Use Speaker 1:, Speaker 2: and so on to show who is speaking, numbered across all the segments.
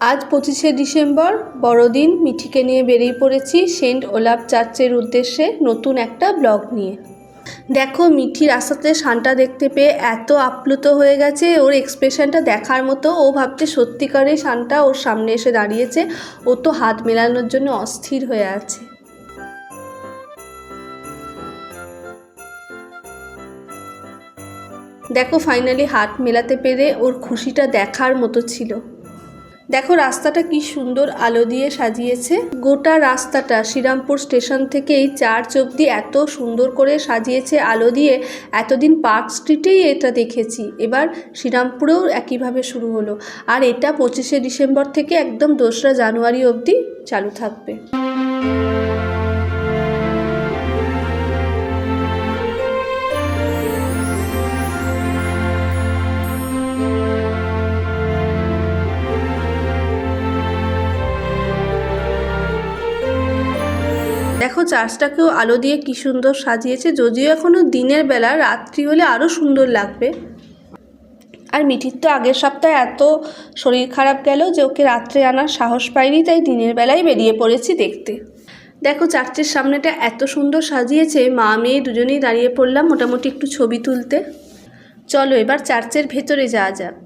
Speaker 1: আজ পঁচিশে ডিসেম্বর, বড়দিন, মিঠিকে নিয়ে বেরিয়ে পড়েছি সেন্ট ওলাভ চার্চের উদ্দেশ্যে নতুন একটা ব্লগ নিয়ে। দেখো, মিঠি রাস্তাতে শানটা দেখতে পেয়ে এত আপ্লুত হয়ে গেছে, ওর এক্সপ্রেশনটা দেখার মতো। ও ভাবছে সত্যিকারের শানটা ওর সামনে এসে দাঁড়িয়েছে, ও তো হাত মেলানোর জন্য অস্থির হয়ে আছে। দেখো ফাইনালি হাত মেলাতে পেরে ওর খুশিটা দেখার মতো ছিল। দেখো রাস্তাটা কি সুন্দর আলো দিয়ে সাজিয়েছে। গোটা রাস্তাটা শ্রীরামপুর স্টেশন থেকে এই চার্চ অবধি এত সুন্দর করে সাজিয়েছে আলো দিয়ে। এতদিন পার্ক স্ট্রিটেই এটা দেখেছি। এবার শ্রীরামপুরেও একইভাবে শুরু হলো। আর এটা পঁচিশে ডিসেম্বর থেকে একদম দোসরা জানুয়ারি অবধি চালু থাকবে। দেখো চার্চটাকেও আলো দিয়ে কি সুন্দর সাজিয়েছে। যদিও এখনও দিনের বেলা, রাত্রি হলে আরও সুন্দর লাগবে। আর মিঠির তো আগের সপ্তাহে এত শরীর খারাপ গেল যে ওকে রাত্রে আনার সাহস পাইনি, তাই দিনের বেলায় বেরিয়ে পড়েছি দেখতে। দেখো, চার্চের সামনেটা এত সুন্দর সাজিয়েছে। মা, মেয়ে দুজনেই দাঁড়িয়ে পড়লাম মোটামুটি একটু ছবি তুলতে। চলো, এবার চার্চের ভেতরে যাওয়া যাক।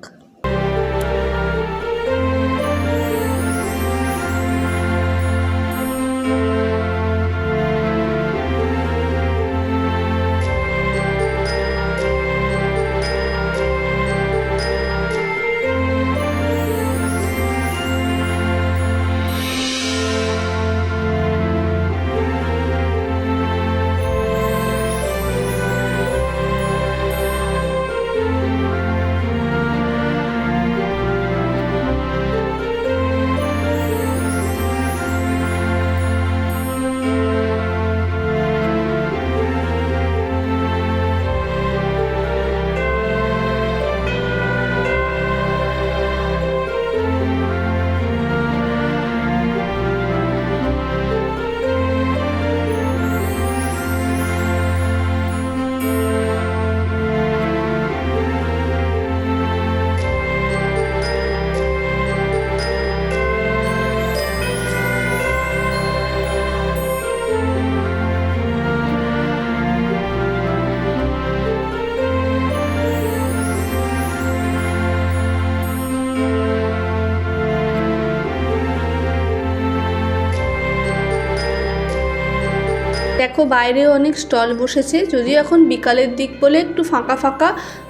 Speaker 1: দেখো বাইরে অনেক স্টল বসেছে। যদিও এখন বিকালের দিক বলে একটু ফাঁকা ফাঁকা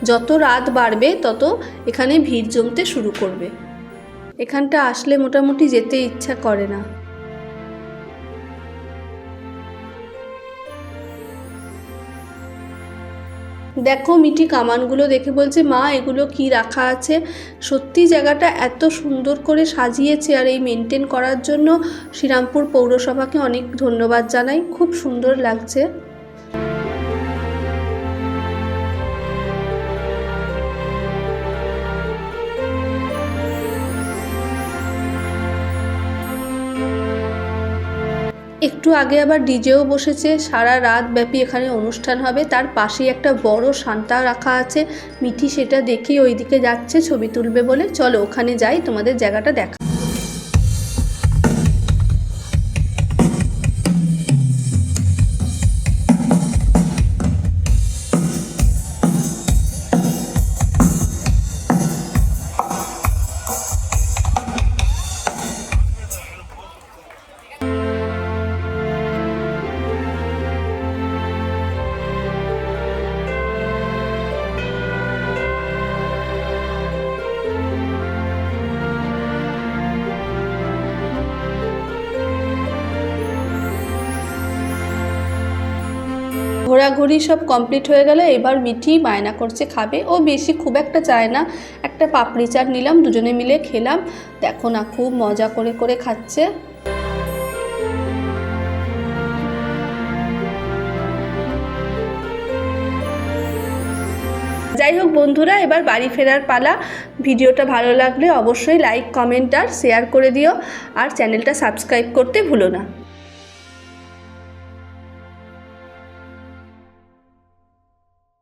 Speaker 1: যত রাত বাড়বে তত এখানে ভিড় জমতে শুরু করবে। এখানটা আসলে মোটামুটি যেতে ইচ্ছা করে না। দেখো মিটি কামানগুলো দেখে বলছে, মা, এগুলো কি রাখা আছে? সত্যি জায়গাটা এত সুন্দর করে সাজিয়েছে আর এই মেনটেন করার জন্য শ্রীরামপুর পৌরসভাকে অনেক ধন্যবাদ জানাই। খুব সুন্দর লাগছে। একটু আগে আবার ডিজেও বসেছে, সারা রাত ব্যাপী এখানে অনুষ্ঠান হবে, তার পাশেই একটা বড় শান্তা রাখা আছে, মিঠি সেটা দেখেই ওইদিকে যাচ্ছে, ছবি তুলবে বলে। চলো ওখানে যাই, তোমাদের জায়গাটা দেখা। ঘোরাঘুরি সব কমপ্লিট হয়ে গেলে, এবার মিঠি বায়না করছে, খাবে। ও বেশি খুব একটা চায় না। একটা পাপড়ি চাট নিলাম, দুজনে মিলে খেলাম। দেখো না, খুব মজা করে করে খাচ্ছে। যাই হোক বন্ধুরা, এবার বাড়ি ফেরার পালা। ভিডিওটা ভালো লাগলে অবশ্যই লাইক কমেন্ট আর শেয়ার করে দিও। আর চ্যানেলটা সাবস্ক্রাইব করতে ভুলো না।